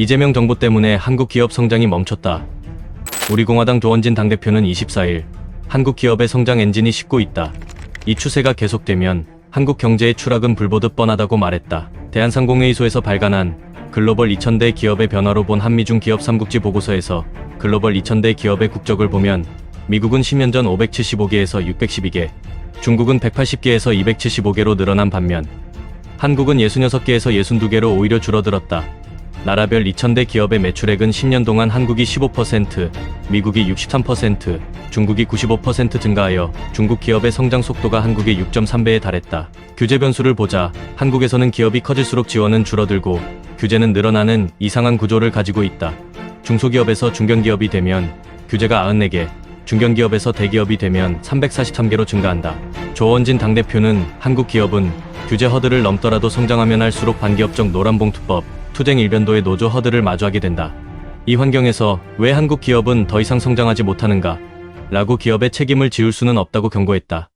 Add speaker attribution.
Speaker 1: 이재명 정부 때문에 한국 기업 성장이 멈췄다. 우리 공화당 조원진 당대표는 24일 한국 기업의 성장 엔진이 식고 있다. 이 추세가 계속되면 한국 경제의 추락은 불보듯 뻔하다고 말했다. 대한상공회의소에서 발간한 글로벌 2000대 기업의 변화로 본 한미중 기업 삼국지 보고서에서 글로벌 2000대 기업의 국적을 보면 미국은 10년 전 575개에서 612개, 중국은 180개에서 275개로 늘어난 반면 한국은 66개에서 62개로 오히려 줄어들었다. 나라별 2000대 기업의 매출액은 10년 동안 한국이 15%, 미국이 63%, 중국이 95% 증가하여 중국 기업의 성장 속도가 한국의 6.3배에 달했다. 규제 변수를 보자 한국에서는 기업이 커질수록 지원은 줄어들고 규제는 늘어나는 이상한 구조를 가지고 있다. 중소기업에서 중견기업이 되면 규제가 94개, 중견기업에서 대기업이 되면 343개로 증가한다. 조원진 당대표는 한국 기업은 규제 허들을 넘더라도 성장하면 할수록 반기업적 노란봉투법, 투쟁 일변도의 노조 허들을 마주하게 된다. 이 환경에서 왜 한국 기업은 더 이상 성장하지 못하는가? 라고 기업의 책임을 지울 수는 없다고 경고했다.